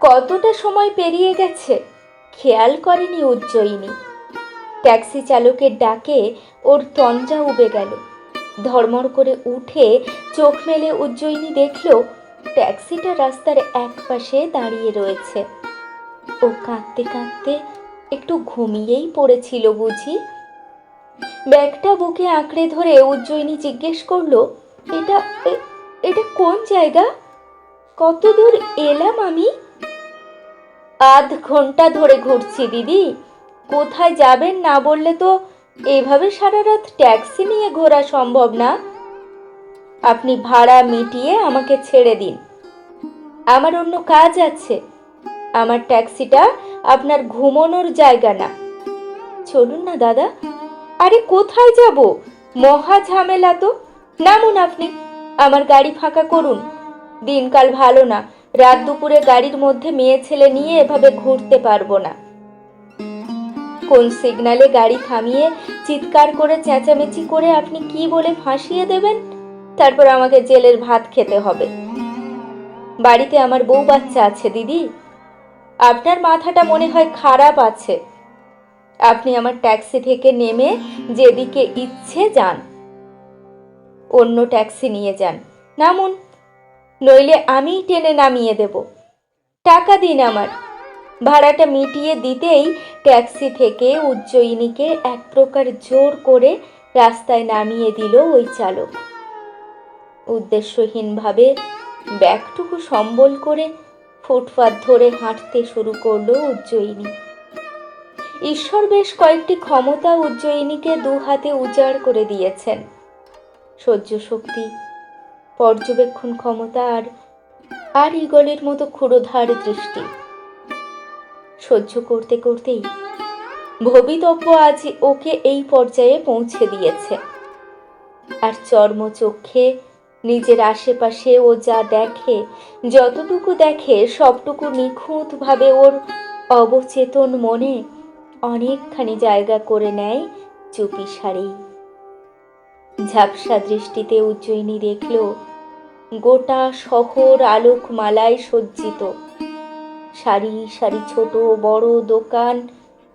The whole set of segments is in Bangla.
কতটা সময় পেরিয়ে গেছে? খেয়াল করেনি উজ্জয়িনী। ট্যাক্সি চালকের ডাকে ওর তঞ্জা উবে গেল। ধর্মর করে উঠে চোখ মেলে উজ্জয়িনী দেখল, ট্যাক্সিটা রাস্তার এক পাশে দাঁড়িয়ে রয়েছে। ও কাঁদতে কাঁদতে একটু ঘুমিয়েই পড়েছিল বুঝি। ব্যাগটা বুকে আঁকড়ে ধরে উজ্জয়িনী জিজ্ঞেস করল, এটা এটা কোন জায়গা? কত দূর এলাম আমি? আধ ঘণ্টা ধরে ঘুরছি, দিদি। কোথায় যাবেন না বললে তো এভাবে সারা রাত ট্যাক্সি নিয়ে ঘোরা সম্ভব না। আপনি ভাড়া মিটিয়ে আমাকে ছেড়ে দিন। আমার অন্য কাজ আছে। আমার ট্যাক্সিটা আপনার ঘুমানোর জায়গা না। চলুন না, দাদা। আরে কোথায় যাব? মহা ঝামেলা তো। নামুন আপনি। আমার গাড়ি ফাঁকা করুন। দিনকাল ভালো না। রাত দুপুরে গাড়ির মধ্যে মেয়ে ছেলে নিয়ে এভাবে ঘুরতে পারব না। কোন সিগনালে গাড়ি থামিয়ে চিৎকার করে চেঁচামেচি করে আপনি কি বলে ফাঁসিয়ে দেবেন? তারপর আমাকে জেলের ভাত খেতে হবে। বাড়িতে আমার বউ বাচ্চা আছে, দিদি। আপনার মাথাটা মনে হয় খারাপ আছে। আপনি আমার ট্যাক্সি থেকে নেমে যেদিকে ইচ্ছে যান। অন্য ট্যাক্সি নিয়ে যান। নামুন। নইলে আমিই টেনে নামিয়ে দেব। টাকা দিন আমার। ভাড়াটা মিটিয়ে দিতেই ট্যাক্সি থেকে উজ্জয়িনীকে এক প্রকার জোর করে রাস্তায় নামিয়ে দিল ওই চালক। উদ্দেশ্যহীনভাবে ব্যাগটুকু সম্বল করে ফুটপাত ধরে হাঁটতে শুরু করল উজ্জয়িনী ঈশ্বর বেশ কয়েকটি ক্ষমতা উজ্জয়িনীকে দু হাতে উজাড় করে দিয়েছেন। সহ্য শক্তি পর্যবেক্ষণ ক্ষমতা আর আর ইগলের মতো ক্ষুরোধার দৃষ্টি। সহ্য করতে করতেই ভবিতব্য আজ ওকে এই পর্যায়ে পৌঁছে দিয়েছে। আর চর্ম চর্মচক্ষে নিজের আশেপাশে ও যা দেখে, যতটুকু দেখে, সবটুকু নিখুঁতভাবে ওর অবচেতন মনে অনেকখানি জায়গা করে নেয় চুপি সারেই ঝাপসা দৃষ্টিতে উজ্জয়িনী দেখল গোটা শহর আলোকমালায় সজ্জিত। সারি সারি ছোট, বড় দোকান,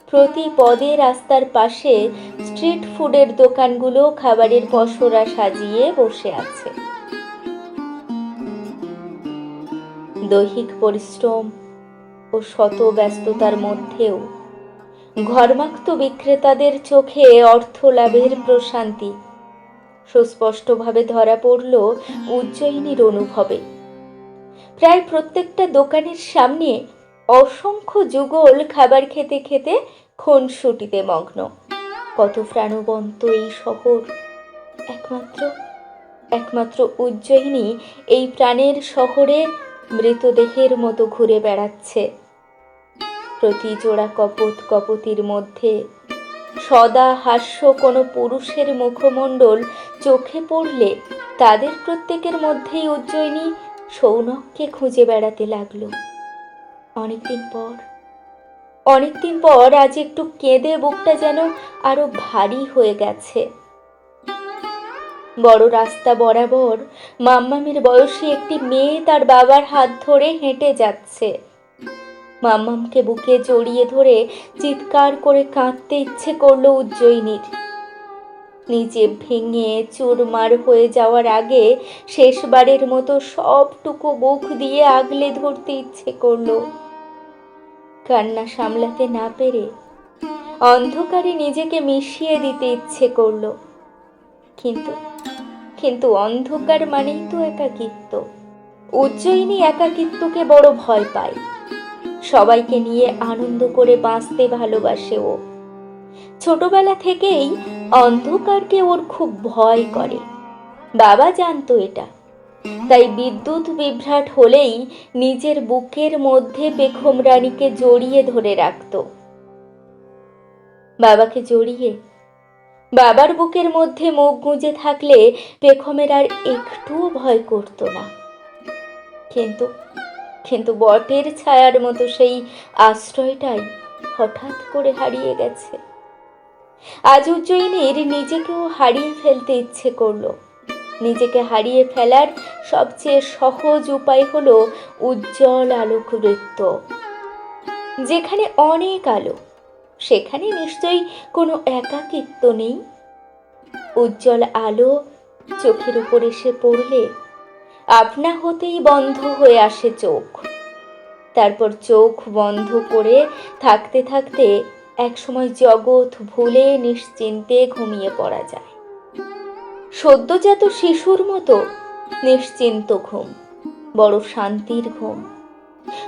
প্রতি পদে রাস্তার পাশে স্ট্রিট ফুডের দোকানগুলো খাবারের পসরা সাজিয়ে বসে আছে। দৈহিক পরিশ্রম ও শত ব্যস্ততার মধ্যেও ঘরমাক্ত বিক্রেতাদের চোখে অর্থ লাভের প্রশান্তি সুস্পষ্টভাবে ধরা পড়ল উজ্জয়িনীর অনুভবে। প্রায় প্রত্যেকটা দোকানের সামনে অসংখ্য যুগল খাবার খেতে খেতে খুনসুটিতে মগ্ন। কত প্রাণবন্ত এই শহর। একমাত্র একমাত্র উজ্জয়িনী এই প্রাণের শহরে মৃতদেহের মতো ঘুরে বেড়াচ্ছে। প্রতি জোড়া কপত কপতির মধ্যে সদা হাস্য কোনো পুরুষের মুখমণ্ডল চোখে পড়লে তাদের প্রত্যেকের মধ্যেই উজ্জয়িনী সৌনককে খুঁজে বেড়াতে লাগল। অনেকদিন পর অনেকদিন পর আজ একটু কেঁদে বুকটা যেন আরও ভারী হয়ে গেছে। বড় রাস্তা বরাবর মাম্মামের বয়সী একটি মেয়ে তার বাবার হাত ধরে হেঁটে যাচ্ছে। মাম্মামকে বুকে জড়িয়ে ধরে চিৎকার করে কাঁদতে ইচ্ছে করল উজ্জয়িনীর। নিজে ভেঙে চুরমার হয়ে যাওয়ার আগে শেষবারের মতো সবটুকু বুক দিয়ে আগলে ধরতে ইচ্ছে করল। কান্না সামলাতে না পেরে অন্ধকারে নিজেকে মিশিয়ে দিতে ইচ্ছে করল। কিন্তু কিন্তু অন্ধকার মানেই তো একাকিত্ব। উজ্জয়িনী একাকিত্বকে বড় ভয় পায়। সবাইকে নিয়ে আনন্দ করে বাঁচতে ভালোবাসে ও। ছোটবেলা থেকেই অন্ধকারকে ওর খুব ভয় করে। বাবা জানতো এটা। তাই বিদ্যুৎ বিভ্রাট হলেই নিজের বুকের মধ্যে পেখম রানীকে জড়িয়ে ধরে রাখত। বাবাকে জড়িয়ে। বাবার বুকের মধ্যে মুখ গুঁজে থাকলে পেখমের আর একটুও ভয় করত না। কিন্তু কিন্তু বটের ছায়ার মতো সেই আশ্রয়টাই হঠাৎ করে হারিয়ে গেছে। আজ উজ্জয়িনীর নিজেকেও হারিয়ে ফেলতে ইচ্ছে করল। নিজেকে হারিয়ে ফেলার সবচেয়ে সহজ উপায় হলো উজ্জ্বল আলোক বৃত্ত যেখানে অনেক আলো, সেখানে নিশ্চয়ই কোনো একাকিত্ব নেই। উজ্জ্বল আলো চোখের উপর এসে পড়লে আপনা হতেই বন্ধ হয়ে আসে চোখ। তারপর চোখ বন্ধ করে থাকতে থাকতে একসময় জগৎ ভুলে নিশ্চিন্তে ঘুমিয়ে পড়া যায়। সদ্যজাত শিশুর মতো নিশ্চিন্ত ঘুম, বড় শান্তির ঘুম।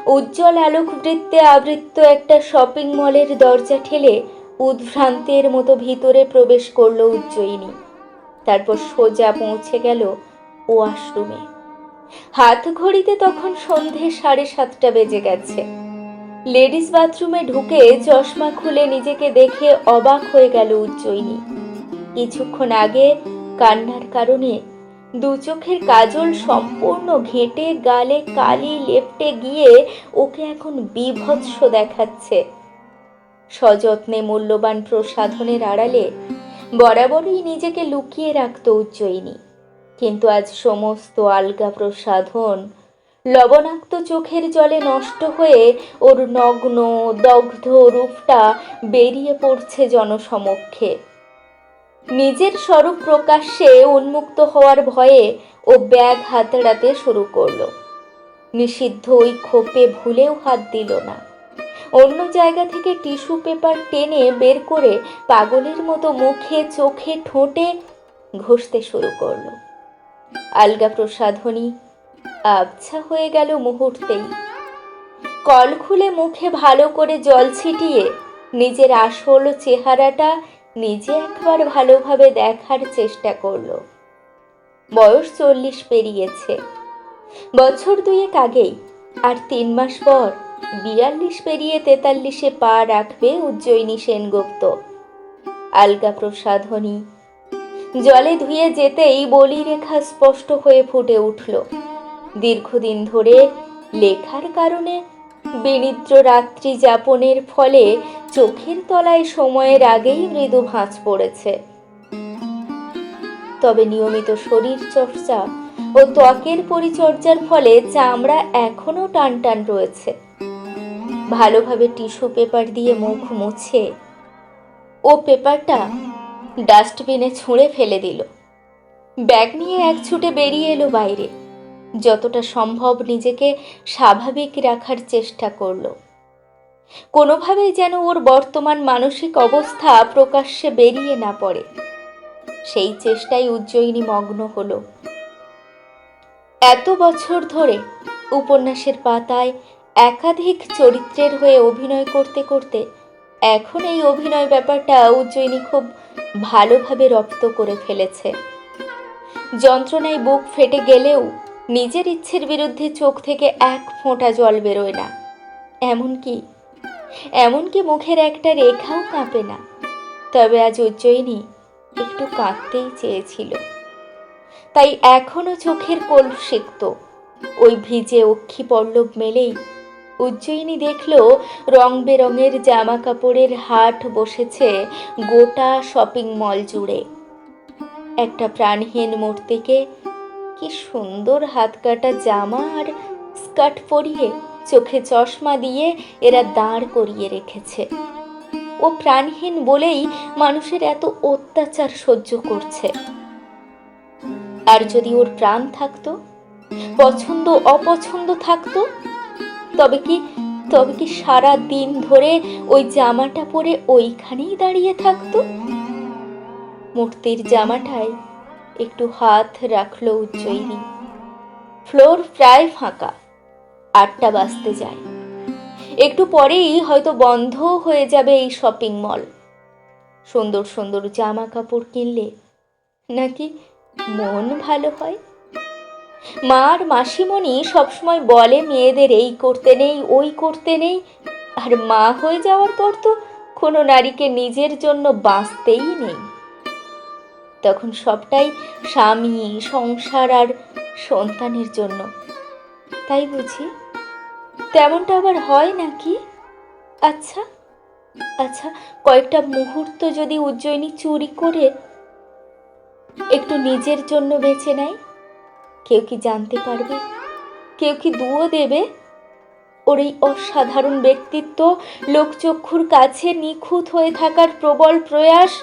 উজ্জ্বল আলোক বৃত্তে আবৃত্ত একটা শপিং মলের দরজা ঠেলে উদ্ভ্রান্তের মতো ভিতরে প্রবেশ করল উজ্জয়িনী। তারপর সোজা পৌঁছে গেল ওয়াশরুমে। হাত ঘড়িতে তখন সন্ধে সাড়ে সাতটা বেজে গেছে। লেডিস বাথরুমে ঢুকে চশমা খুলে নিজেকে দেখে অবাক হয়ে গেল উজ্জয়িনী। কিছুক্ষণ আগে কান্নার কারণে দু চোখের কাজল সম্পূর্ণ ঘেঁটে গালে কালি লেপটে গিয়ে ওকে এখন বিভৎস দেখাচ্ছে। সযত্নে মূল্যবান প্রসাধনের আড়ালে বরাবরই নিজেকে লুকিয়ে রাখত উজ্জয়িনী। কিন্তু আজ সমস্ত আলগা প্রসাধন লবণাক্ত চোখের জলে নষ্ট হয়ে ওর নগ্ন, দগ্ধ রূপটা বেরিয়ে পড়ছে জনসমক্ষে। নিজের স্বরূপ প্রকাশ্যে উন্মুক্ত হওয়ার ভয়ে ও ব্যাগ হাতড়াতে শুরু করল। নিষিদ্ধ ওই খোপে ভুলেও হাত দিল না। অন্য জায়গা থেকে টিস্যু পেপার টেনে বের করে পাগলের মতো মুখে, চোখে, ঠোঁটে ঘষতে শুরু করল। আলগা প্রসাধনী আবছা হয়ে গেল মুহূর্তেই। কল খুলে মুখে ভালো করে জল ছিটিয়ে নিজের আসল চেহারাটা নিজে একবার ভালোভাবে দেখার চেষ্টা করল। বয়স চল্লিশ পেরিয়েছে। বছর দুয়েক আগেই আর তিন মাস পর বিয়াল্লিশ পেরিয়ে তেতাল্লিশে পা রাখবে উজ্জয়িনী সেনগুপ্ত। আলগা প্রসাধনী জলে ধুয়ে যেতেই বলিরেখা স্পষ্ট হয়ে ফুটে উঠল। দীর্ঘদিন ধরে লেখার কারণে বিনিদ্র রাত্রি যাপনের ফলে চোখের তলায় সময়ের আগেই মৃদু ভাঁজ পড়েছে। তবে নিয়মিত শরীর চর্চা ও ত্বকের পরিচর্যার ফলে চামড়া এখনও টান টান রয়েছে। ভালোভাবে টিস্যু পেপার দিয়ে মুখ মুছে ও পেপারটা ডাস্টবিনে ছুঁড়ে ফেলে দিল। ব্যাগ নিয়ে এক ছুটে বেরিয়ে এলো বাইরে। যতটা সম্ভব নিজেকে স্বাভাবিক রাখার চেষ্টা করল। কোনোভাবেই যেন ওর বর্তমান মানসিক অবস্থা প্রকাশ্যে বেরিয়ে না পড়ে। সেই চেষ্টায় উজ্জয়িনী মগ্ন হল। এত বছর ধরে উপন্যাসের পাতায় একাধিক চরিত্রের হয়ে অভিনয় করতে করতে এখন এই অভিনয় ব্যাপারটা উজ্জয়িনী খুব ভালোভাবে রপ্ত করে ফেলেছে। যন্ত্রণায় বুক ফেটে গেলেও নিজের ইচ্ছের বিরুদ্ধে চোখ থেকে এক ফোঁটা জল বেরোয় না। এমনকি এমনকি মুখের একটা রেখাও কাঁপে না। তবে আজ উজ্জয়িনী একটু কাঁদতেই চেয়েছিল। তাই এখনও চোখের কোল সিক্ত। ওই ভিজে অক্ষি পল্লব মেলেই উজ্জয়িনী দেখল রং বেরঙের জামা কাপড়ের হাট বসেছে গোটা শপিং মল জুড়ে। একটা প্রাণহীন মূর্তিকে কি সুন্দর হাত কাটা জামা আর স্কার্ট পরিয়ে চোখে চশমা দিয়ে এরা দাঁড় করিয়ে রেখেছে। ও প্রাণহীন বলেই মানুষের এত অত্যাচার সহ্য করছে। আর যদি ওর প্রাণ থাকতো পছন্দ অপছন্দ থাকতো তবে কি তবে কি সারা দিন ধরে ওই জামাটা পরে ওইখানেই দাঁড়িয়ে থাকতো? মূর্তির জামাটায় একটু হাত রাখল উজ্জয়িনী ফ্লোর প্রায় ফাঁকা, আটটা বাজতে যায়। একটু পরেই হয়তো বন্ধ হয়ে যাবে এই শপিং মল। সুন্দর সুন্দর জামা কাপড় কিনলে নাকি মন ভালো হয়? মার মাসিমণি সবসময় বলে, মেয়েদের এই করতে নেই, ওই করতে নেই। আর মা হয়ে যাওয়ার পর তো কোনো নারীকে নিজের জন্য বাঁচতেই নেই। তখন সবটাই স্বামী, সংসার আর সন্তানের জন্য। তাই বুঝি? তেমনটা আবার হয় নাকি? আচ্ছা আচ্ছা কয়েকটা মুহূর্ত যদি উজ্জয়িনী চুরি করে একটু নিজের জন্য বেছে নেয়। কেউ কি জানতে পারবে? কেউ কি দুও দেবে? ওর এই অসাধারণ ব্যক্তিত্ব লোকচক্ষুর কাছে নিখুঁত হয়ে থাকার প্রবল প্রয়াস?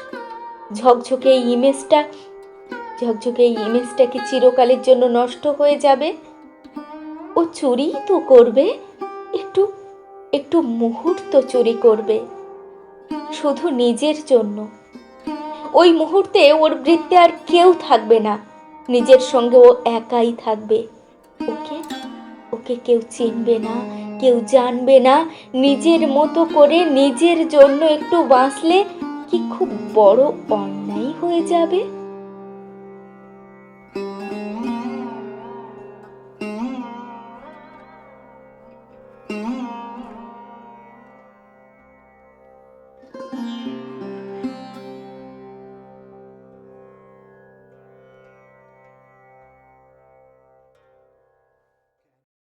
ঝকঝকে এই ইমেজটা, ঝকঝকে এই ইমেজটা কি চিরকালের জন্য নষ্ট হয়ে যাবে? ও চুরি তো করবে, একটু একটু মুহূর্ত চুরি করবে, শুধু নিজের জন্য। ওই মুহূর্তে ওর বৃত্তে আর কেউ থাকবে না। নিজের সঙ্গে ও একাই থাকবে। ওকে ওকে কেউ চিনবে না, কেউ জানবে না। নিজের মতো করে নিজের জন্য একটু বাঁচলে কি খুব বড় অন্যায় হয়ে যাবে?